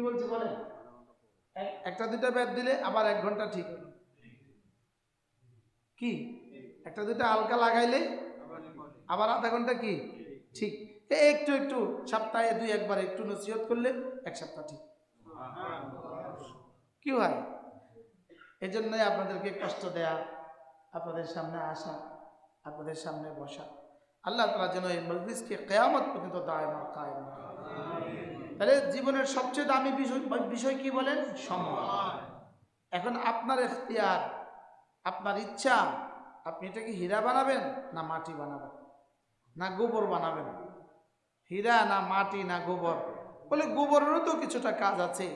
কি বলছি বলেন একটা দুটা ব্যাট দিলে আবার এক ঘণ্টা ঠিক। কি? একটা দুটা হালকা লাগাইলে আবার আধা ঘণ্টা কি? ঠিক। একটু একটু সপ্তাহে দুই একবার একটু নসিহত করলে এক সপ্তাহ ঠিক। কি হয়? এই জন্যই আপনাদেরকে কষ্ট দেয়া আপনাদের সামনে আসা আপনাদের সামনে বসা। আল্লাহ তালা যেন এই মজলিসকে কেয়ামত পর্যন্ত দায় না কায়েম। তাহলে জীবনের সবচেয়ে দামি বিষয় বিষয় কি বলেন? সময়। এখন আপনার এখতিয়ার আপনার ইচ্ছা আপনি এটাকে হীরা বানাবেন না মাটি বানাবেন? না গোবর বানাবেন? হীরা না মাটি না গোবর? বলে গোবরেরও তো কিছুটা কাজ আছে।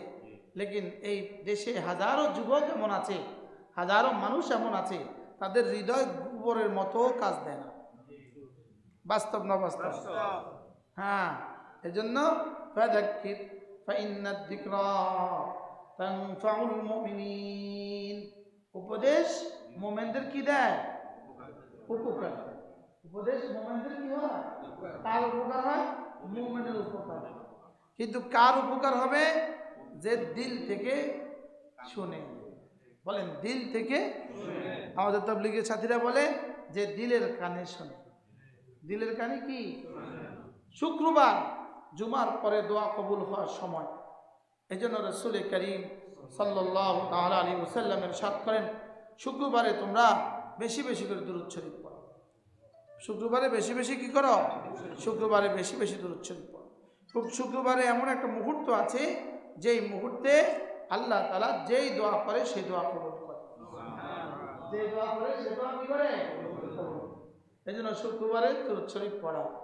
লেকিন এই দেশে হাজারো যুবক এমন আছে হাজারো মানুষ এমন আছে তাদের হৃদয় গোবরের মতো কাজ দেয় না। বাস্তব না বাস্তব। হ্যাঁ এজন্য ফাযাক্কির ফাইন্না যিকরা তানফাউল মুমিনিন উপদেশ মুমিনদের কি দেয়? উপকার। উপদেশ মুমিনদের কি হয়? কার উপকার হয়? মুমিনের উপকার। কিন্তু কার উপকার হবে? যে দিল থেকে শুনে। বলেন, দিল থেকে আমাদের তবলিগের সাথীরা বলে যে দিলের কানে শোনে। দিলের কানে কি? শুক্রবার। জুমার পরে দোয়া কবুল হওয়ার সময়। এই জন্য রসুল করিম সাল্লাহ তাহলে আলী ওসাল্লামের সাত করেন শুক্রবারে তোমরা বেশি বেশি করে শরীফ পড়ো। শুক্রবারে বেশি বেশি কি করো? শুক্রবারে বেশি বেশি শরীফ পড়ো। শুক- শুক্রবারে এমন একটা মুহূর্ত আছে যেই মুহূর্তে আল্লাহ তালা যেই দোয়া করে সেই দোয়া কবুল করে। যে দোয়া করে সে দোয়া কি করে? এই জন্য শুক্রবারে শরীফ পড়া।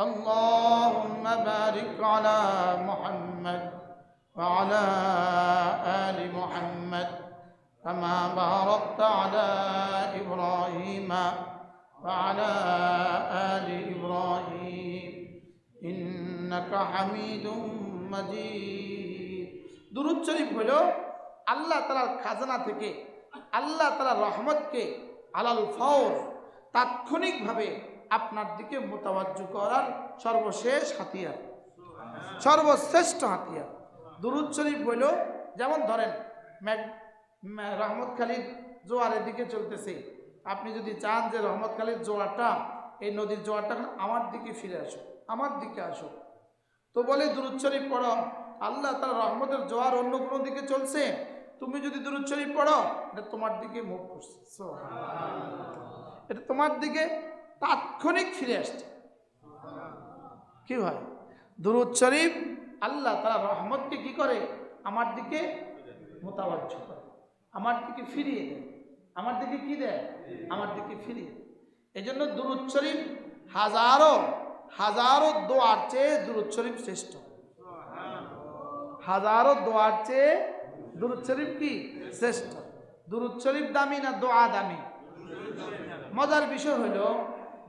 اللهم بارك على محمد وعلى آل محمد كما باركت على إبراهيم وعلى آل إبراهيم إنك حميد مجيد দুরুদ শরীফ হলো আল্লাহ তালার খাজানা থেকে আল্লাহ তালার রহমতকে আলাল ফৌর তাৎক্ষণিকভাবে আপনার দিকে মোতাবাজ্য করার সর্বশেষ হাতিয়ার। সর্বশ্রেষ্ঠ হাতিয়ার। দুরুদ শরীফ হইল, যেমন ধরেন রহমত খালির জোয়ারের দিকে চলতেছে। আপনি যদি চান যে রহমত খালির জোয়ারটা, এই নদীর জোয়ারটা আমার দিকে ফিরে আসো আমার দিকে আসো তো বলে, দুরুদ শরীফ পড়ো। আল্লাহ তার রহমতের জোয়ার অন্য কোনো দিকে চলছে? তুমি যদি দুরুদ শরীফ পড়ো, এটা তোমার দিকে মুখ করছে। এটা তোমার দিকে তাৎক্ষণিক ফিরে আসছে। কি হয় দুরুদ শরীফ? আল্লাহ তারা রহমতকে কি করে? আমার দিকে মোতাবাজ্য করে। আমার দিকে ফিরিয়ে দেয়। আমার দিকে কি দেয়? আমার দিকে ফিরিয়ে দেয়। এই জন্য দুরুদ শরীফ হাজারো হাজারো দোয়ার চেয়ে দুরুদ শরীফ শ্রেষ্ঠ। হাজারো দোয়ার চেয়ে দুরুদ শরীফ কি? শ্রেষ্ঠ। দুরুদ শরীফ দামি না দোয়া দামি? মজার বিষয় হলো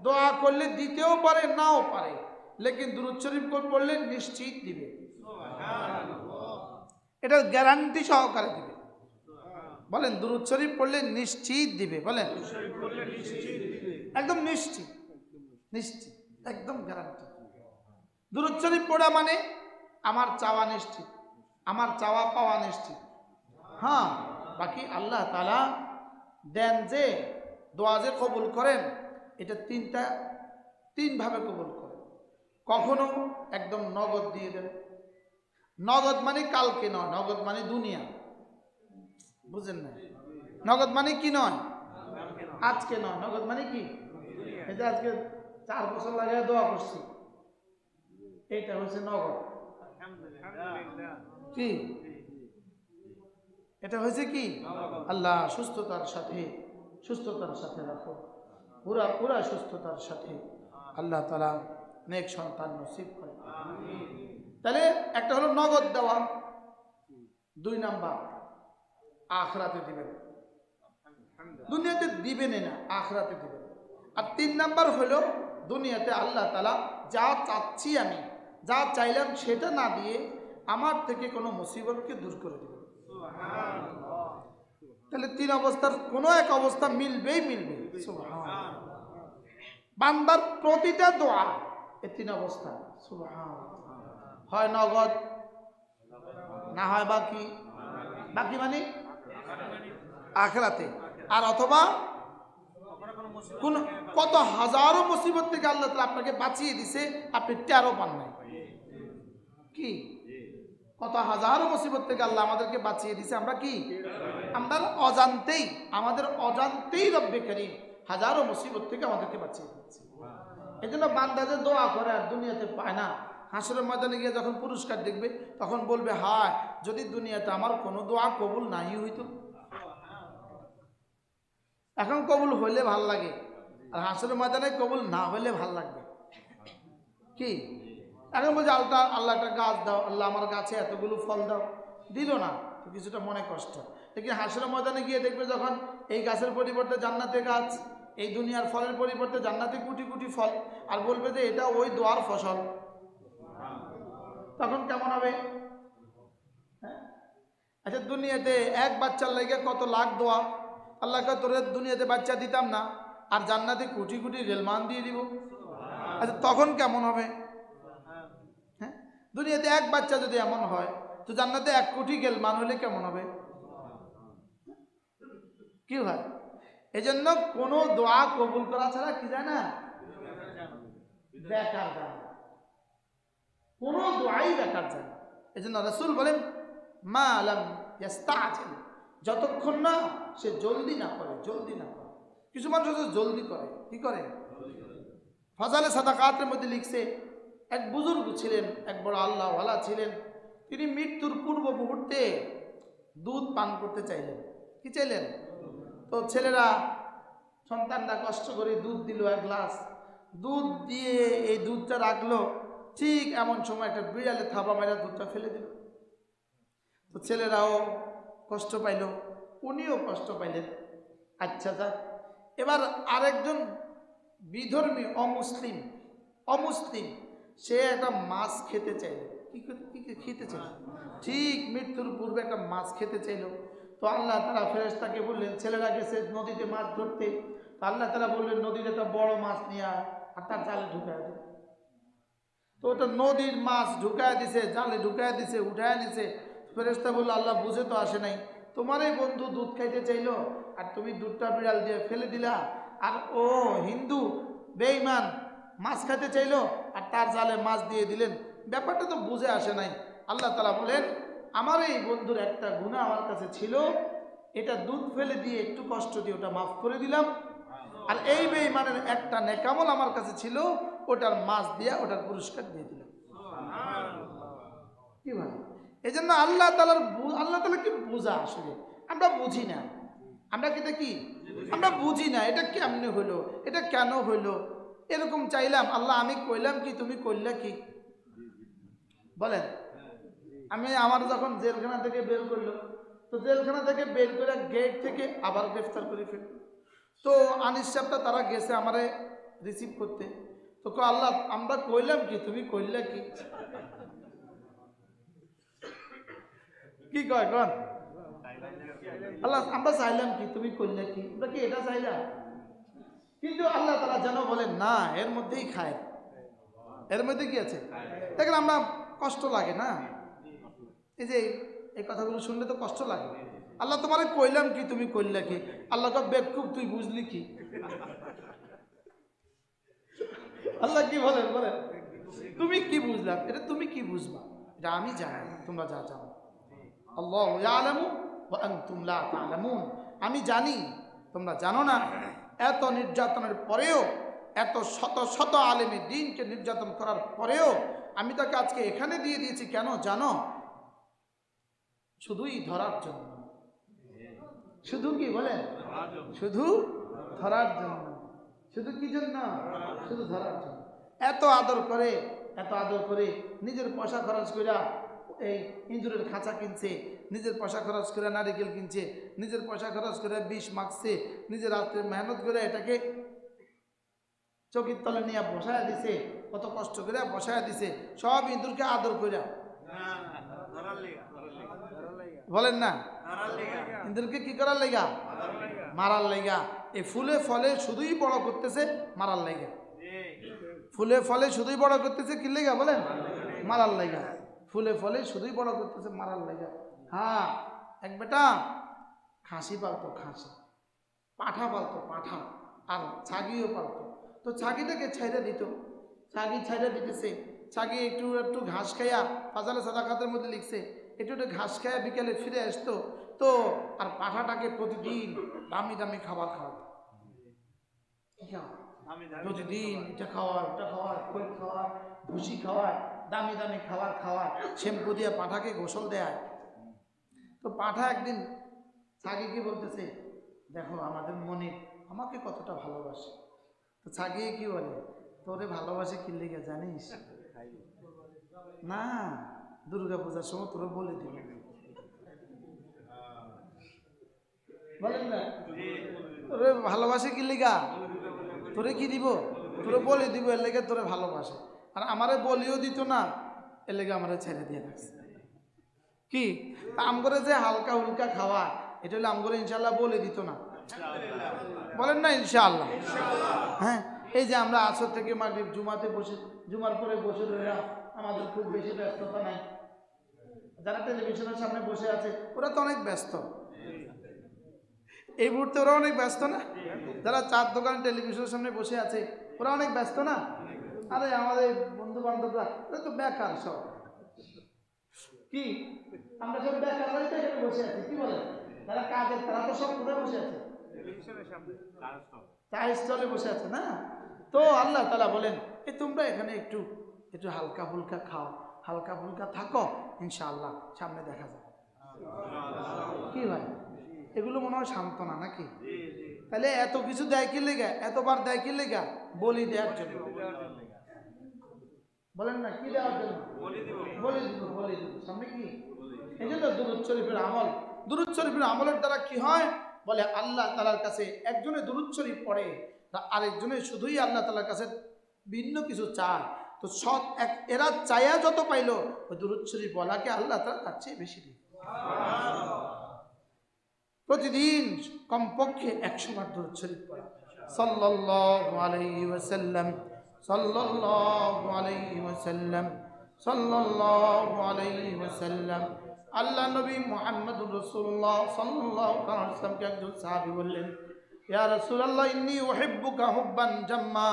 দোয়া করলে দিতেও পারে, নাও পারে। লেকিন দুরুদ শরীফ পড়লে নিশ্চিত দিবে। এটা গ্যারান্টি সহকারে দিবে। বলেন, দুরুদ শরীফ পড়লে নিশ্চিত দিবে, বলেন। একদম নিশ্চিত। নিশ্চিত, একদম গ্যারান্টি। দুরুদ শরীফ পড়া মানে আমার চাওয়া নিশ্চিত, আমার চাওয়া পাওয়া নিশ্চিত। হ্যাঁ বাকি আল্লাহ তালা দেন যে দোয়া যে কবুল করেন এটা তিনটা, তিনভাবে কবুল করেন কখনো একদম নগদ দিয়ে দেন। নগদ মানে কালকে নয়, নগদ মানে দুনিয়া। বুঝেন না? নগদ মানে কি নয়? আজকে নয়, নগদ মানে কি? এটা আজকে চার বছর লাগে দোয়া করছি। এটা হচ্ছে নগদ। কি? এটা হয়েছে কি? আল্লাহ সুস্থতার সাথে সুস্থতার সাথে রাখো। পুরা পুরা সুস্থতার সাথে আল্লাহ তালা নেক সন্তান নসিব করে তাহলে একটা হলো নগদ দেওয়া, দুই নাম্বার আখরাতে দিবেন। দুনিয়াতে দিবেন না, আখরাতে দিবেন। আর তিন নাম্বার হলো দুনিয়াতে আল্লাহ তালা যা চাচ্ছি আমি, যা চাইলাম সেটা না দিয়ে আমার থেকে কোনো মুসিবতকে দূর করে দেবে তাহলে তিন অবস্থার কোনো এক অবস্থা মিলবেই মিলবে। বান্দার প্রতিটা দোয়া এই তিন অবস্থা হয় নগদ, না হয় বাকি। বাকি মানে? আখরাতে। আর অথবা কোন, কত হাজারো মুসিবত থেকে আল্লাহ তাআলা আপনাকে বাঁচিয়ে দিছে, আপনি টেরো পান নাই। কি? কত হাজারো মুসিবত থেকে আল্লাহ আমাদেরকে বাঁচিয়ে দিছে, আমরা কি? আমরা অজান্তেই, আমাদের অজান্তেই রব্বে হাজারো মুসিবত থেকে আমাদেরকে বাঁচিয়ে দিচ্ছে। এই জন্য বান্দাদের দোয়া করে আর দুনিয়াতে পায় না, হাসরের ময়দানে গিয়ে যখন পুরস্কার দেখবে, তখন বলবে, হায়, যদি দুনিয়াতে আমার কোনো দোয়া কবুল নাই হইতো। এখন কবুল হইলে ভালো লাগে, আর হাসরের ময়দানে কবুল না হইলে ভালো লাগবে। কি? এখন বলছে, আল্লাহ আল্লাহ একটা গাছ দাও, আল্লাহ আমার গাছে এতগুলো ফল দাও। দিল না কিছুটা মনে কষ্ট। লেকিন হাসরের ময়দানে গিয়ে দেখবে যখন এই গাছের পরিবর্তে জান্নাতে গাছ, এই দুনিয়ার ফলের পরিবর্তে জান্নাতে কুটি কুটি ফল, আর বলবে যে এটা ওই দোয়ার ফসল। তখন কেমন হবে? হ্যাঁ? আচ্ছা দুনিয়াতে এক বাচ্চার লেগে কত লাখ দোয়া? আল্লাহকে তোর দুনিয়াতে বাচ্চা দিতাম না, আর জান্নাতে কোটি কোটি রেলমান দিয়ে দিব। আচ্ছা তখন কেমন হবে? হ্যাঁ? দুনিয়াতে এক বাচ্চা যদি এমন হয়, তো জান্নাতে এক কোটি গেলমান হলে কেমন হবে? কি হয়? জন্য কোনো দোয়া কবুল করা ছাড়া কি যায় না? বেকার কোনো দোয়াই বেকার যায় না। এই জন্য রসুল বলেন, মা আলম আছেন যতক্ষণ না সে জলদি না করে, জলদি না করে। কিছু মানুষ জলদি করে। কি করে? ফজালে সাদাকাতের মধ্যে লিখছে, এক বুজুর্গ ছিলেন, এক বড় আল্লাহওয়ালা ছিলেন। তিনি মৃত্যুর পূর্ব মুহূর্তে দুধ পান করতে চাইলেন। কি চাইলেন? তো ছেলেরা সন্তানরা কষ্ট করে দুধ দিল এক গ্লাস। দুধ দিয়ে এই দুধটা রাখল, ঠিক এমন সময় একটা বিড়ালে থাবা মেরা দুধটা ফেলে দিল। তো ছেলেরাও কষ্ট পাইল, উনিও কষ্ট পাইলেন। আচ্ছা যাক, এবার আরেকজন বিধর্মী অমুসলিম অমুসলিম, সে একটা মাছ খেতে চাইল। কি খেতে- চাইল? ঠিক মৃত্যুর পূর্বে একটা মাছ খেতে চাইল। তো আল্লাহ তারা ফেরেশতাকে বললেন, ছেলেরা গেছে নদীতে মাছ ধরতে। তো আল্লাহ তারা বললেন, নদীতে একটা বড় মাছ নিয়ে আর তার জালে ঢুকায় দে। তো ওটা নদীর মাছ ঢুকায় দিছে, জালে ঢুকায় দিছে, উঠায় নিছে। ফেরেস্তা বলল, আল্লাহ বুঝে তো আসে নাই। তোমার এই বন্ধু দুধ খাইতে চাইলো আর তুমি দুধটা বিড়াল দিয়ে ফেলে দিলা। আর ও হিন্দু, বেঈমান, মাছ খাইতে চাইলো আর তার জালে মাছ দিয়ে দিলেন। ব্যাপারটা তো বুঝে আসে নাই। আল্লাহ তালা বলেন আমার এই বন্ধুর একটা গুণা আমার কাছে ছিল, এটা দুধ ফেলে দিয়ে একটু কষ্ট দিয়ে ওটা মাফ করে দিলাম। আর এই বেঈমানের একটা নেকামল আমার কাছে ছিল, ওটার মাছ দিয়া ওটার পুরস্কার দিয়ে দিলাম। কি ভাই এই জন্য আল্লাহ তালার আল্লাহ তালা কি বোঝা আসলে? আমরা বুঝি না। আমরা এটা কি? আমরা বুঝি না, এটা কেমনে হইল এটা কেন হইল এরকম চাইলাম, আল্লাহ আমি কইলাম কি, তুমি কইলা কি? বলেন। আমি আমার যখন জেলখানা থেকে বের করল তো জেলখানা থেকে বের করে গেট থেকে আবার গ্রেফতার করে ফেলল। তো আনিস সাহেবটা তারা গেছে আমারে রিসিভ করতে। তো আল্লাহ, আমরা কইলাম কি? তুমি কইলা কি? কি কয়, কন? আল্লাহ, আমরা চাইলাম কি? তুমি করলে কি? আমরা কি, এটা চাইলাম কিন্তু আল্লাহ তারা যেন বলেন না, এর মধ্যেই খায় এর মধ্যে কি আছে? দেখেন, আমরা কষ্ট লাগে না। এই যে এই কথাগুলো শুনলে তো কষ্ট লাগে। আল্লাহ তোমারে কইলাম কি, তুমি কইলে কি? আল্লাহ বেকুব, তুই বুঝলি কি? আল্লাহ কি বলেন বলেন? তুমি কি বুঝলাম এটা তুমি কি বুঝবা? এটা আমি জানি, তোমরা যা জানো। আল্লাহ ওয়া আনতুম আমি জানি, তোমরা জানো না, এত নির্যাতনের পরেও, এত শত শত আলেমী দিনকে নির্যাতন করার পরেও, আমি তাকে আজকে এখানে দিয়ে দিয়েছি। কেন? জানো? শুধুই ধরার জন্য। শুধু কি বলেন? শুধু ধরার জন্য। শুধু কি জন্য? শুধু ধরার জন্য। এত আদর করে এত আদর করে নিজের পয়সা খরচ কইরা এই ইঁদুরের খাঁচা কিনছে নিজের পয়সা খরচ করে নারিকেল কিনছে নিজের পয়সা খরচ করে বিষ মাখছে নিজের রাত্রে মেহনত করে এটাকে চকির তলে নিয়ে বসায় দিছে কত কষ্ট করে বসায় দিছে সব ইঁদুরকে আদর করে বলেন না? ইঁদুরকে কি করার লেগা? মারার লেগা। এই ফুলে ফলে শুধুই বড় করতেছে মারার লেগা। ফুলে ফলে শুধুই বড় করতেছে কি লেগা বলেন? মারার লেগা। ফুলে ফলে শুধুই বড় করতেছে মারার লেগা। হ্যাঁ এক বেটা খাসি পালতো খাসি। পাঠা পালতো পাঠা। আর ছাগিও পালতো। তো ছাগিটাকে ছেড়ে দিত। ছাগি ছেড়ে দিতেছে। ছাগি একটু একটু ঘাস খাইয়া ফাজালে সাদাকাতের মধ্যে লিখছে একটু একটু ঘাস খাইয়া বিকেলে ফিরে আসতো তো আর পাঠাটাকে প্রতিদিন দামি দামি খাবার খাওয়াতো। কি খাওয়া? প্রতিদিন এটা খাওয়ার ওটা খাওয়ার খোল খাওয়ার ভুসি খাওয়ার দামি দামি খাবার খাওয়ার শ্যাম্পু দিয়ে পাঠাকে গোসল দেয় তো পাঠা একদিন ছাগিকে বলতেছে দেখো আমাদের মনে আমাকে কতটা ভালোবাসে। তো ছাগিয়ে কি বলে তোরে ভালোবাসে কি লেগে জানিস? না। দুর্গা পূজার সময় তোরা বলে দিবে। বলেন না? তোরে ভালোবাসে কি লেগা? তোরে কি দিব? তোরে বলে দিব, এর লেগে তোরে ভালোবাসে। আর আমারে বলিও দিত না, এর লেগে আমারে ছেড়ে দিয়ে রাখছে কি? আমগরে যে হালকা হুলকা খাওয়া, এটা হলে আমগরে ইনশাল্লাহ বলে দিত না। বলেন না ইনশাআল্লাহ? হ্যাঁ? এই যে আমরা আসর থেকে মাগরিব জুমাতে বসে জুমার পরে বসে রইলাম, আমাদের খুব বেশি ব্যস্ততা নাই। যারা টেলিভিশনের সামনে বসে আছে ওরা তো অনেক ব্যস্ত। এই মুহূর্তে ওরা অনেক ব্যস্ত না? যারা চার দোকানে টেলিভিশনের সামনে বসে আছে ওরা অনেক ব্যস্ত না? আরে আমাদের বন্ধু বান্ধবরা ওরা তো বেকার সব। কি? আমরা সব বেকাররাই তো এখানে বসে আছি কি বলে তারা কাজের তারা তো সব কোথায় বসে আছে। স্টলে। বসে আছে না? তো আল্লাহ তালা বলেন এই তোমরা এখানে একটু একটু হালকা ফুলকা খাও। হালকা ফুলকা থাকো ইনশাআল্লাহ সামনে দেখা যাবে। কি ভাই? এগুলো মনে হয় সান্ত্বনা নাকি? তাহলে এত কিছু দেয় কি লেগা? এতবার দেয় কি লেগা? বলি দেওয়ার জন্য। বলেন না কি দেওয়ার জন্য? বলি দিব। বলি দিব সামনে কি? এই জন্য দুরুদ শরীফের আমল। দুরুদ শরীফের আমলের দ্বারা কি হয়? বলে আল্লাহ তালার কাছে একজনে দুরুদ শরীফ পড়ে আরেকজনে শুধুই আল্লাহ তালার কাছে ভিন্ন কিছু চায়। তো সৎ এক, এরা চায়া যত পাইলো, ওই দুরুদ শরীফ বলাকে আল্লাহ তালা তার চেয়ে বেশি দিন। প্রতিদিন কমপক্ষে একশো বার দরুদ শরীফ পড়া। সাল্লাল্লাহু আলাইহি ওয়াসাল্লাম, সাল্লাল্লাহু আলাইহি ওয়াসাল্লাম, সাল্লাল্লাহু আলাইহি ওয়াসাল্লাম। আল্লাহ নবী মুহাম্মদুর রাসূলুল্লাহ সাল্লাল্লাহু আলাইহি ওয়াসাল্লামকে একজন সাহাবী বললেন, ইয়া রাসূলুল্লাহ, ইন্নী উহিব্বুকা হুব্বান জাম্মা।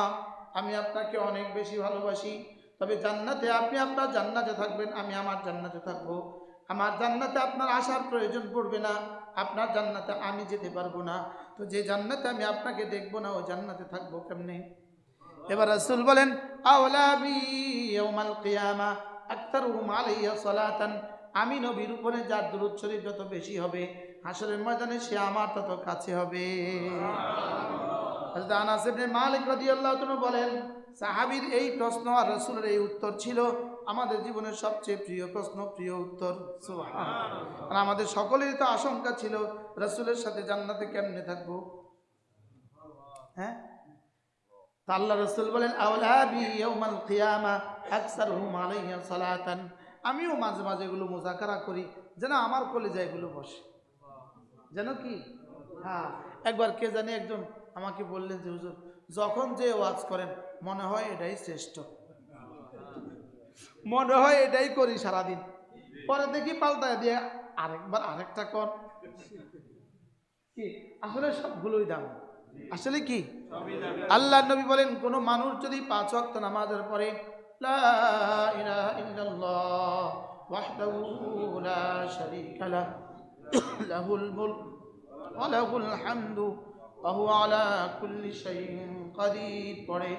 আমি আপনাকে অনেক বেশি ভালোবাসি। তবে জান্নাতে আপনি আপনার জান্নাতে থাকবেন, আমি আমার জান্নাতে থাকব। আমার জান্নাতে আপনার আসার প্রয়োজন পড়বে না, আপনার জান্নাতে আমি যেতে পারব না। তো যে জান্নাতে আমি আপনাকে দেখব না ওই জান্নাতে থাকব কেমনে? এবার রাসূল বলেন সালাতান। আমি নবীর উপরে যার দুরূদ শরীফ যত বেশি হবে হাসরের ময়দানে সে আমার তত কাছে হবে। হযরত আনাস মালিক রাদিয়াল্লাহু তাআলা বলেন, সাহাবীর এই প্রশ্ন আর রাসূলের এই উত্তর ছিল আমাদের জীবনের সবচেয়ে প্রিয় প্রশ্ন, প্রিয় উত্তর। আর আমাদের সকলেরই তো আশঙ্কা ছিল, রাসূলের সাথে জান্নাতে কেমনে থাকব? হ্যাঁ? তা আল্লাহ রসুল বলেন আউলাবি ইয়াউমাল কিয়ামা আকসারহুম আলাইয়া সালাতান? আমিও মাঝে মাঝে এগুলো মোজাকারা করি, যেন আমার কলেজা এগুলো বসে। যেন কি? হ্যাঁ। একবার কে জানে একজন আমাকে বললেন যে, হুজুর, যখন যে ওয়াজ করেন, মনে হয় এটাই শ্রেষ্ঠ। মনে হয় এটাই করি সারাদিন। পরে দেখি পাল্টায় দিয়ে আরেকবার আরেকটা কর। কি? আসলে সবগুলোই দাম। আসলে কি? আল্লাহ নবী বলেন, কোন মানুষ যদি পাঁচ ওয়াক্ত নামাজের পরে লাহুল হামদু ওয়া আলা কুল্লি শাইইন কাদির। পড়ে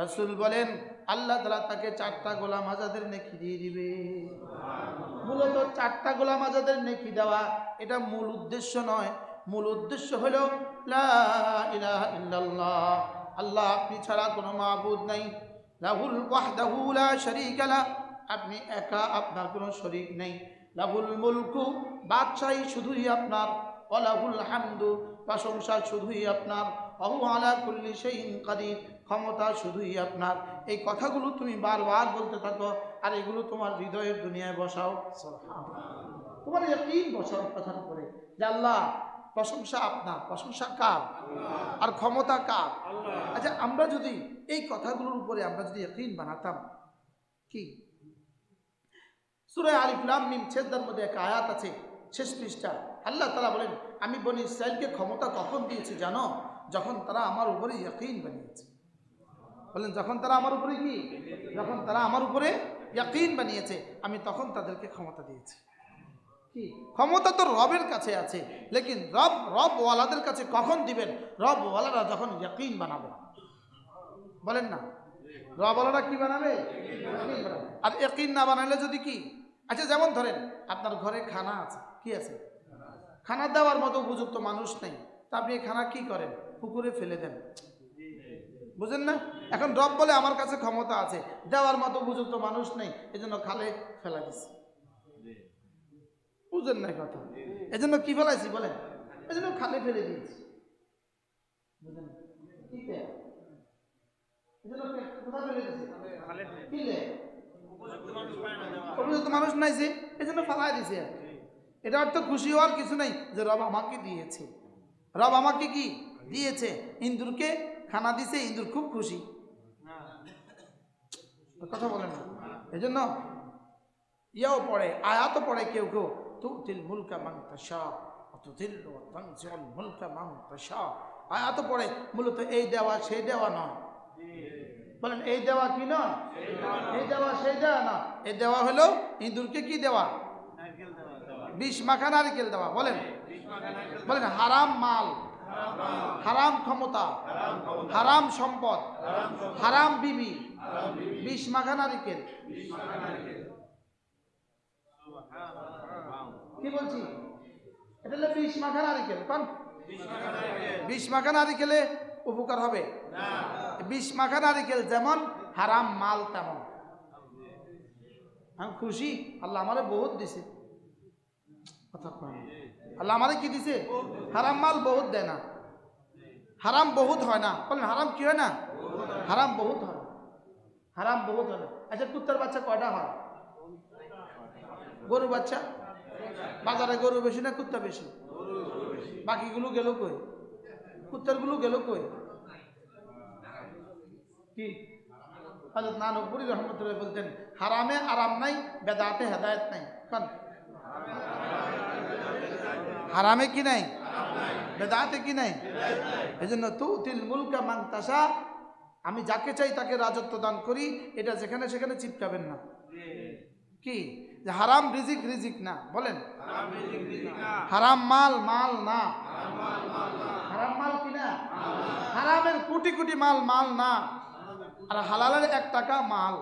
রাসূল বলেন, আল্লাহ তাআলা তাকে চারটা গোলাম আজাদের নেকি দিয়ে দিবে। মূলত চারটা গোলাম আজাদের নেকি দেওয়া এটা মূল উদ্দেশ্য নয়। মূল উদ্দেশ্য হলো, লা ইলাহা ইল্লাল্লাহ, আল্লাহ আপনি ছাড়া কোনো মাবুদ নাই। লাহুল ওয়াহদাহু লা শারীকা লা, আপনি একা আপনার কোনো শরীক নেই। লাহুল মুলকু, বাদশাহী শুধুই আপনার। অলাহুল হামদু প্রশংসা শুধুই আপনার আলা কুল্লি সেইন কাদির, ক্ষমতা শুধুই আপনার। এই কথাগুলো তুমি বারবার বলতে থাকো, আর এগুলো তোমার হৃদয়ের দুনিয়ায় বসাও। তোমার একদিন বসাও কথার উপরে। যে আল্লাহ, প্রশংসা আপনার। প্রশংসা কার? আর ক্ষমতা কার? আচ্ছা আমরা যদি এই কথাগুলোর উপরে আমরা যদি একদিন বানাতাম, কি? সুরে আলিফলাম মিম ছেদার মধ্যে এক আয়াত আছে। শেষ পৃষ্ঠা। আল্লাহ তালা বলেন, আমি বনি ইসরায়েলকে ক্ষমতা কখন দিয়েছি জানো? যখন তারা আমার উপরে ইয়াকিন বানিয়েছে। বলেন, যখন তারা আমার উপরে কি? যখন তারা আমার উপরে ইয়াকিন বানিয়েছে, আমি তখন তাদেরকে ক্ষমতা দিয়েছি। কি? ক্ষমতা তো রবের কাছে আছে, লেকিন রব রব ওয়ালাদের কাছে কখন দিবেন? রব ওয়ালারা যখন ইয়াকিন বানাবে। বলেন না। রব ওয়ালারা কি বানাবে। আর ইয়াকিন না বানালে যদি কি? আচ্ছা যেমন ধরেন, আপনার ঘরে খানা আছে। কি আছে? খানা দেওয়ার মতো উপযুক্ত মানুষ নেই। তা আপনি খানা কি করেন? পুকুরে ফেলে দেন। বুঝেন না? এখন রব বলে আমার কাছে ক্ষমতা আছে। দেওয়ার মতো উপযুক্ত মানুষ নেই। এজন্য খালে ফেলা দিছে। বুঝেন না কথা? এজন্য কি ফেলাইছি বলেন? এজন্য খালে ফেলে দিয়েছি? উপযুক্ত মানুষ নাই যে, এজন্য ফালাই দিছে আর। এটা অর্থ খুশি হওয়ার কিছু নাই যে রব আমাকে দিয়েছে। রব আমাকে কি দিয়েছে? ইন্দুরকে খানা দিছে ইন্দুর খুব খুশি। কথা বলেন না। এই জন্য ইয়াও পড়ে আয়াতও পড়ে কেউ কেউ তুতিল মুলকা মান তাশা তানজিউল মুলকা মান তাশা। আয়াতও পড়ে মূলত এই দেওয়া সেই দেওয়া নয়। বলেন এই দেওয়া কি না এই দেওয়া সেই দেওয়া না এই দেওয়া হলো ইঁদুরকে কি দেওয়া? বিষ মাখা নারিকেল দেওয়া বলেন। বলেন, হারাম মাল, হারাম ক্ষমতা, হারাম সম্পদ, হারাম বিবি বিষ মাখা নারিকেল কি বলছি? এটা বিষ মাখা নারিকেল কোন? বিষ মাখা নারিকেলে উপকার হবে। বিষ মাখা নারিকেল যেমন হারাম মাল তেমন। আমি খুশি, আল্লাহ আমারে বহুত দিছে। আল্লাহ আমারে কি দিছে? হারাম মাল বহুত দেয় না। হারাম বহুত হয় না। বলেন, হারাম কি হয় না? হারাম বহুত হয়। হারাম বহুত হয় না। আচ্ছা কুত্তার বাচ্চা কয়টা হয়? গরু বাচ্চা? বাজারে গরু বেশি না কুত্তা বেশি? বাকিগুলো গেল কই? কুত্তারগুলো গেল কই? কি? হজরত নানকপুরি রহমতুল্লাহ বলতেন, হারামে আরাম নাই, বেদাতে হেদায়ত নাই। কারণ হারামে কি নাই? বেদাতে কি নাই? এই জন্য তু তিল মুলকা মাংতাসা আমি যাকে চাই তাকে রাজত্ব দান করি এটা যেখানে সেখানে চিপকাবেন না। কি? যে হারাম রিজিক রিজিক না বলেন। হারাম মাল মাল না। হারাম মাল কি না? হারামের কোটি কোটি মাল মাল না। আর হালালের এক টাকা মাল।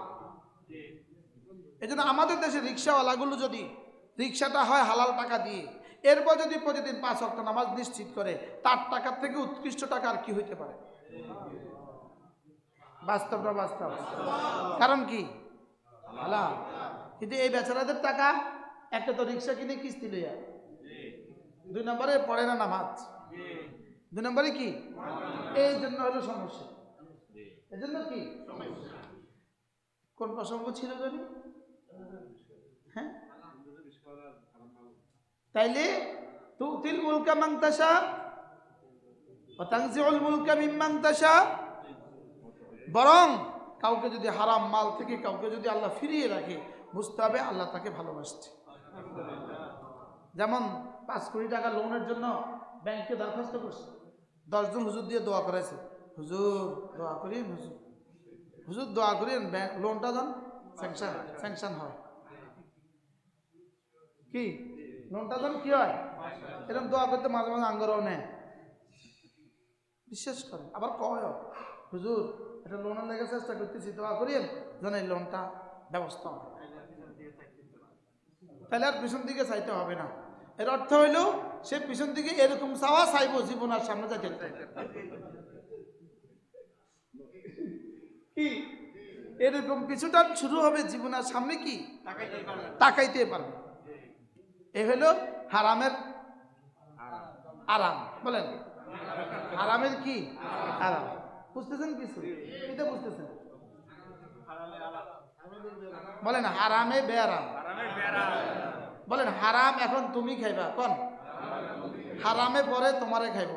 এই জন্য আমাদের দেশে রিক্সাওয়ালাগুলো যদি রিক্সাটা হয় হালাল টাকা দিয়ে এরপর যদি প্রতিদিন পাঁচ অক্ট নামাজ নিশ্চিত করে, তার টাকার থেকে উৎকৃষ্ট টাকা আর কি হইতে পারে? বাস্তবটা বাস্তব? কারণ কি? হালাল কিন্তু এই বেচারাদের টাকা, একটা তো রিক্সা কিনে কিস্তি লইয়া। দুই নম্বরে পড়ে না নামাজ। দুই নম্বরে কি? এই জন্য হলো সমস্যা। এই জন্য কি? কোন প্রসঙ্গ ছিল জানি হ্যাঁ তাইলে তুতিল মুলকা মাংতাসা অতাংজিউল মুলকা মিম্মাংতাসা বরং কাউকে যদি হারাম মাল থেকে কাউকে যদি আল্লাহ ফিরিয়ে রাখে বুঝতে হবে আল্লাহ তাকে ভালোবাসছে। যেমন পাঁচ কোটি টাকা লোনের জন্য ব্যাংকে দরখাস্ত করছে। দশজন হুজুর দিয়ে দোয়া করেছে হুজুর, দোয়া করিন হুজুর। হুজুর, দোয়া ব্যাংক লোনটা যান স্যাংশন স্যাংশন হয়। কি? লোনটা যান কি হয়? এরকম দোয়া করতে মাঝে মাঝে আঙ্গরও নেয়। বিশ্বাস করে। আবার কয় হুজুর, এটা লোনের লেগে চেষ্টা করতেছি, দোয়া করিয়েন যেন এই লোনটা ব্যবস্থা তাহলে আর পিছন দিকে চাইতে হবে না। এর অর্থ হইল, সে পিছন দিকে এরকম চাওয়া চাইব জীবন আর সামনে যাইতে কি? এরকম কিছুটা শুরু হবে জীবন আর সামনে কি? তাকাইতে পারবে। এ হলো হারামের আরাম। বলেন। হারামের কি? আরাম। বুঝতেছেন কিছু? এটা বুঝতেছেন। বলেন, হারামে বেআরাম বলেন, হারাম এখন তুমি খাইবা, কোন? হারামে পরে তোমারে খাইব।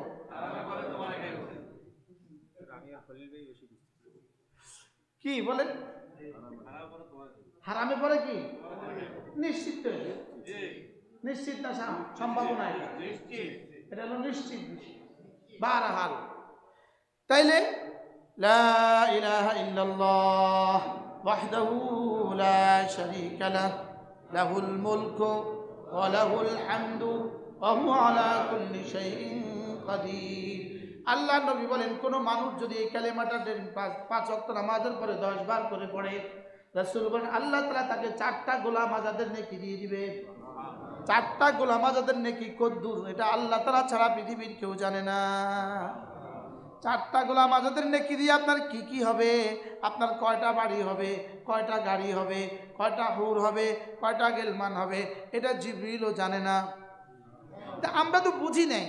কি বলেন? হারামে পরে কি? নিশ্চিত। নিশ্চিত না সম- সম্ভাবনা এটা হলো নিশ্চিত। বারহাল তাইলে, লা ইলাহা ইল্লাল্লাহ ওয়াহদাহু লা শারীকা লাহ, লাহুল মুলকু ওয়া লাহুল হামদু ওয়া হুয়া আলা কুল্লি শাইইন আল্লাহ নবী বলেন, কোন মানুষ যদি এই কালেমাটা পাঁচ- ওয়াক্ত নামাজের পরে দশ বার করে পড়ে, রাসূল বলেন, আল্লাহ তাআলা তাকে চারটা গোলাম আজাদের নেকি দিয়ে দিবে চারটা গোলাম আজাদের নেকি কদ্দুর? এটা আল্লাহ তারা ছাড়া পৃথিবীর কেউ জানে না। চারটা গোলাম আজাদের নেকি দিয়ে আপনার কি কি হবে? আপনার কয়টা বাড়ি হবে? কয়টা গাড়ি হবে? কয়টা হুর হবে? কয়টা গেলমান হবে? এটা জিবরিলও জানে না। তা আমরা তো বুঝি নাই।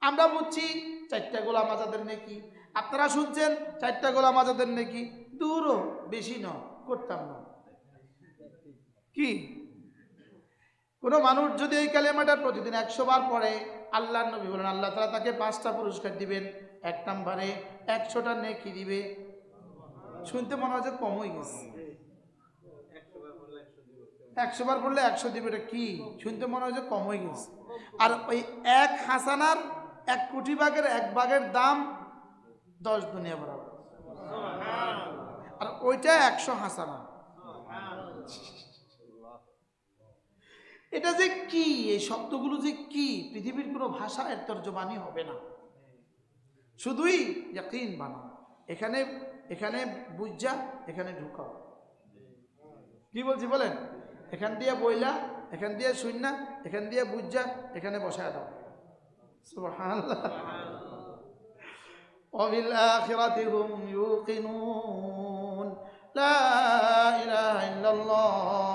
আমরা বুঝছি চারটা গোলাম আজাদের নেকি। আপনারা শুনছেন, চারটা গোলাম আজাদের নেকি? দূরও, বেশি ন করতাম না কি? কোনো মানুষ যদি এই কালেমাটা প্রতিদিন একশো বার পড়ে আল্লাহ নবী বলেন, আল্লাহ তালা তাকে পাঁচটা পুরস্কার দিবেন। এক নম্বরে একশোটা নেকি দিবে। শুনতে মনে হয় যে কম হয়ে গেছে। একশো বার পড়লে একশো দিবে, এটা কি? শুনতে মনে হয় যে কম হয়ে গেছে। আর ওই এক হাসানার এক কোটি ভাগের এক ভাগের দাম দশ দুনিয়া বরাবর। আর ওইটা একশো হাসানা। এটা যে কি এই শব্দগুলো যে কি পৃথিবীর কোনো ভাষা এর তর্জমানি হবে না শুধুই ইয়াকিন বানা এখানে এখানে বুঝা এখানে ঢুকাও কি বলছি বলেন এখান দিয়ে বইলা এখান দিয়ে শুননা এখান দিয়ে বুঝা এখানে বসায় দাও সুবহানাল্লাহ وبالآخرة هم يوقنون لا إله إلا الله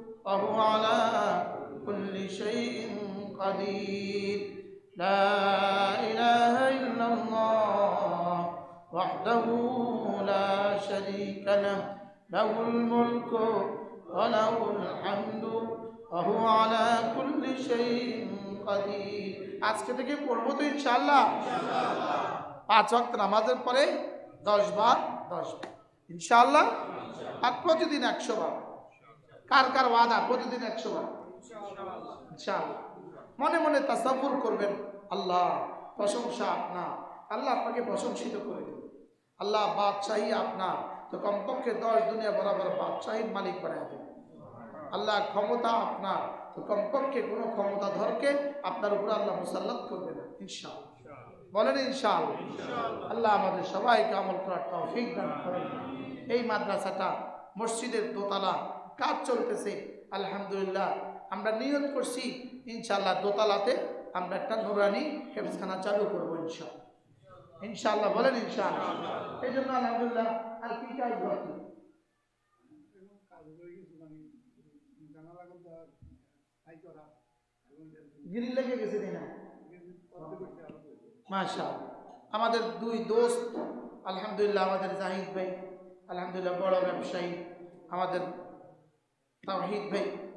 وهو على كل شيء قدير لا إله إلا الله وحده لا شريك له له الملك وله الحمد وهو على كل شيء قدير আজকে থেকে পড়ব তো ইনশাল্লাহ পাঁচ ওয়াক্ত নামাজের পরে দশ বার দশ বার ইনশাল্লাহ আর প্রতিদিন একশো বার কার কার ওয়াদা? প্রতিদিন একশো বার। ইনশাআল্লাহ। মনে মনে তাসাফুর করবেন। আল্লাহ প্রশংসা আপনার। আল্লাহ আপনাকে প্রশংসিত করে দেবে। আল্লাহ বাদশাহী আপনার। তো কমপক্ষে দশ দুনিয়া বরাবর বাদশাহীর মালিক বানায় দেবে। আল্লাহ ক্ষমতা আপনার। তো কমপক্ষে কোনো ক্ষমতা ধরকে আপনার উপর আল্লাহ মুসাল্লাত করবে না ইনশাআল্লাহ। বলেন ইনশাআল্লাহ। আল্লাহ আমাদের সবাইকে আমল করার তৌফিক দান করেন। এই মাদ্রাসাটা মসজিদের দোতলা। কাজ চলতেছে, আলহামদুলিল্লাহ। আমরা নিয়ত করছি, ইনশাআল্লাহ দোতলাতে আমরা একটা নুরানি হেফজখানা চালু করব, ইনশাআল্লাহ। ইনশাল্লাহ বলেন ইনশাআল্লাহ। এই জন্য আলহামদুলিল্লাহ, আর কি কাজ বাকি? লেগে গেছে আমাদের দুই দোস্ত, আলহামদুলিল্লাহ, আমাদের জাহিদ ভাই, আলহামদুলিল্লাহ, বড় ব্যবসায়ী। আমাদের 到后面。